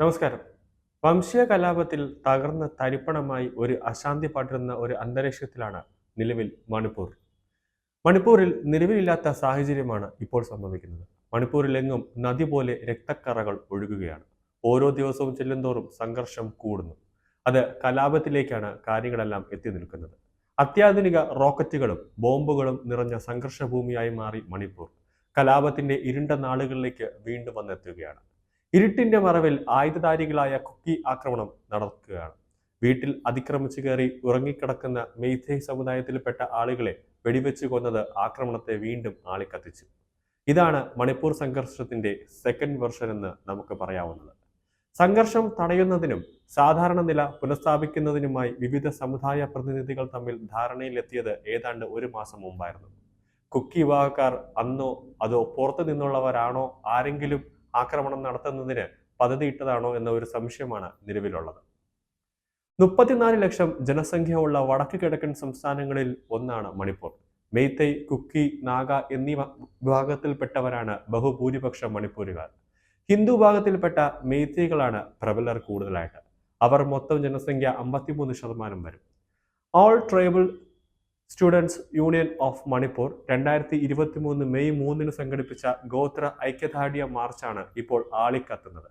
നമസ്കാരം. വംശീയ കലാപത്തിൽ തകർന്ന തരിപ്പണമായി ഒരു അശാന്തി പടരുന്ന ഒരു അന്തരീക്ഷത്തിലാണ് നിലവിൽ മണിപ്പൂർ. മണിപ്പൂരിൽ നിലവിലില്ലാത്ത സാഹചര്യമാണ് ഇപ്പോൾ സംഭവിക്കുന്നത്. മണിപ്പൂരിലെങ്ങും നദി പോലെ രക്തക്കറകൾ ഒഴുകുകയാണ്. ഓരോ ദിവസവും ചെല്ലുന്തോറും സംഘർഷം കൂടുന്നു. അത് കലാപത്തിലേക്കാണ് കാര്യങ്ങളെല്ലാം എത്തി നിൽക്കുന്നത്. അത്യാധുനിക റോക്കറ്റുകളും ബോംബുകളും നിറഞ്ഞ സംഘർഷഭൂമിയായി മാറി മണിപ്പൂർ. കലാപത്തിന്റെ ഇരുണ്ട നാളുകളിലേക്ക് വീണ്ടും വന്നെത്തുകയാണ്. ഇരുട്ടിന്റെ മറവിൽ ആയുധധാരികളായ കുക്കി ആക്രമണം നടക്കുകയാണ്. വീട്ടിൽ അതിക്രമിച്ചു കയറി ഉറങ്ങിക്കിടക്കുന്ന മെയ്തേ സമുദായത്തിൽപ്പെട്ട ആളുകളെ വെടിവെച്ച് കൊന്നത് ആക്രമണത്തെ വീണ്ടും ആളിക്കത്തിച്ചു. ഇതാണ് മണിപ്പൂർ സംഘർഷത്തിന്റെ സെക്കൻഡ് വെർഷൻ എന്ന് നമുക്ക് പറയാവുന്നത്. സംഘർഷം തടയുന്നതിനും സാധാരണ നില പുനഃസ്ഥാപിക്കുന്നതിനുമായി വിവിധ സമുദായ പ്രതിനിധികൾ തമ്മിൽ ധാരണയിലെത്തിയത് ഏതാണ്ട് ഒരു മാസം മുമ്പായിരുന്നു. കുക്കി വിഭാഗക്കാർ അന്നോ അതോ പുറത്തു നിന്നുള്ളവരാണോ ആരെങ്കിലും ആക്രമണം നടത്തുന്നതിന് പദ്ധതിയിട്ടതാണോ എന്ന ഒരു സംശയമാണ് നിലവിലുള്ളത്. മുപ്പത്തിനാല് ലക്ഷം ജനസംഖ്യ ഉള്ള വടക്ക് കിഴക്കൻ സംസ്ഥാനങ്ങളിൽ ഒന്നാണ് മണിപ്പൂർ. മെയ്തൈ കുക്കി നാഗ എന്നീ വിഭാഗത്തിൽപ്പെട്ടവരാണ് ബഹുഭൂരിപക്ഷം മണിപ്പൂരുകാർ. ഹിന്ദു വിഭാഗത്തിൽപ്പെട്ട മെയ്തൈകളാണ് പ്രബലർ കൂടുതലായിട്ട്. അവർ മൊത്തം ജനസംഖ്യ അമ്പത്തിമൂന്ന് ശതമാനം വരും. All tribal students union of Manipur രണ്ടായിരത്തി ഇരുപത്തി മൂന്ന് മെയ് മൂന്നിന് സംഘടിപ്പിച്ച ഗോത്ര ഐക്യദാർഢ്യ മാർച്ചാണ് ഇപ്പോൾ ആളിക്കത്തുന്നത്.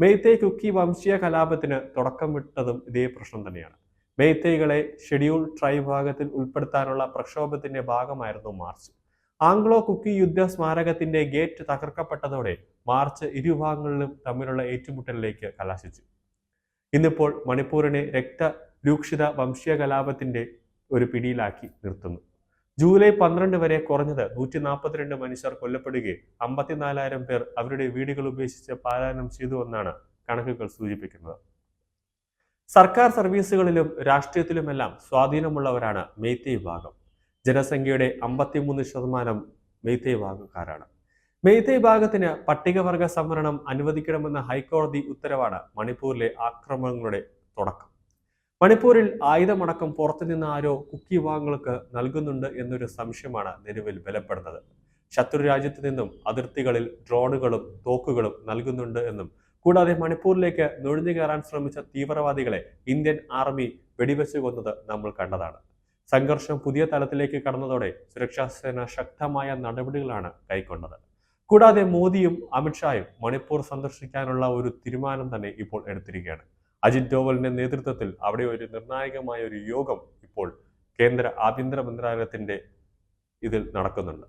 മെയ്തേ കുക്കി വംശീയ കലാപത്തിന് തുടക്കം വിട്ടതും ഇതേ പ്രശ്നം തന്നെയാണ്. മെയ്തേകളെ ഷെഡ്യൂൾ ട്രൈബ് വിഭാഗത്തിൽ ഉൾപ്പെടുത്താനുള്ള പ്രക്ഷോഭത്തിന്റെ ഭാഗമായിരുന്നു മാർച്ച്. ആംഗ്ലോ കുക്കി യുദ്ധ സ്മാരകത്തിന്റെ ഗേറ്റ് തകർക്കപ്പെട്ടതോടെ മാർച്ച് ഇരുവിഭാഗങ്ങളിലും തമ്മിലുള്ള ഏറ്റുമുട്ടലിലേക്ക് കലാശിച്ചു. ഇന്നിപ്പോൾ മണിപ്പൂരിനെ രക്തരൂക്ഷിത വംശീയ കലാപത്തിന്റെ ഒരു പിടിയിലാക്കി നിർത്തുന്നു. ജൂലൈ പന്ത്രണ്ട് വരെ കുറഞ്ഞത് നൂറ്റി നാൽപ്പത്തിരണ്ട് മനുഷ്യർ കൊല്ലപ്പെടുകയും അമ്പത്തിനാലായിരം പേർ അവരുടെ വീടുകൾ ഉപേക്ഷിച്ച് പാലായനം ചെയ്തു എന്നാണ് കണക്കുകൾ സൂചിപ്പിക്കുന്നത്. സർക്കാർ സർവീസുകളിലും രാഷ്ട്രീയത്തിലുമെല്ലാം സ്വാധീനമുള്ളവരാണ് മെയ്ത്തേ വിഭാഗം ജനസംഖ്യയുടെ അമ്പത്തിമൂന്ന് ശതമാനം മെയ്ത്തേ വിഭാഗക്കാരാണ് മെയ്തേ വിഭാഗത്തിന് പട്ടികവർഗ സംവരണം അനുവദിക്കണമെന്ന ഹൈക്കോടതി ഉത്തരവാണ് മണിപ്പൂരിലെ ആക്രമണങ്ങളുടെ തുടക്കം. മണിപ്പൂരിൽ ആയുധമടക്കം പുറത്തുനിന്ന് ആരോ കുക്കി വിഭാഗങ്ങൾക്ക് നൽകുന്നുണ്ട് എന്നൊരു സംശയമാണ് നിലവിൽ ബലപ്പെടുന്നത്. ശത്രു രാജ്യത്ത് നിന്നും അതിർത്തികളിൽ ഡ്രോണുകളും തോക്കുകളും നൽകുന്നുണ്ട് എന്നും കൂടാതെ മണിപ്പൂരിലേക്ക് നുഴഞ്ഞു കയറാൻ ശ്രമിച്ച തീവ്രവാദികളെ ഇന്ത്യൻ ആർമി വെടിവെച്ചു കൊന്നത് നമ്മൾ കണ്ടതാണ്. സംഘർഷം പുതിയ തലത്തിലേക്ക് കടന്നതോടെ സുരക്ഷാസേന ശക്തമായ നടപടികളാണ് കൈക്കൊണ്ടത്. കൂടാതെ മോദിയും അമിത്ഷായും മണിപ്പൂർ സന്ദർശിക്കാനുള്ള ഒരു തീരുമാനം തന്നെ ഇപ്പോൾ എടുത്തിരിക്കുകയാണ്. അജിത് ഡോവലിന്റെ നേതൃത്വത്തിൽ അവിടെ ഒരു നിർണായകമായ ഒരു യോഗം ഇപ്പോൾ കേന്ദ്ര ആഭ്യന്തര മന്ത്രാലയത്തിന്റെ ഇതിൽ നടക്കുന്നുണ്ട്.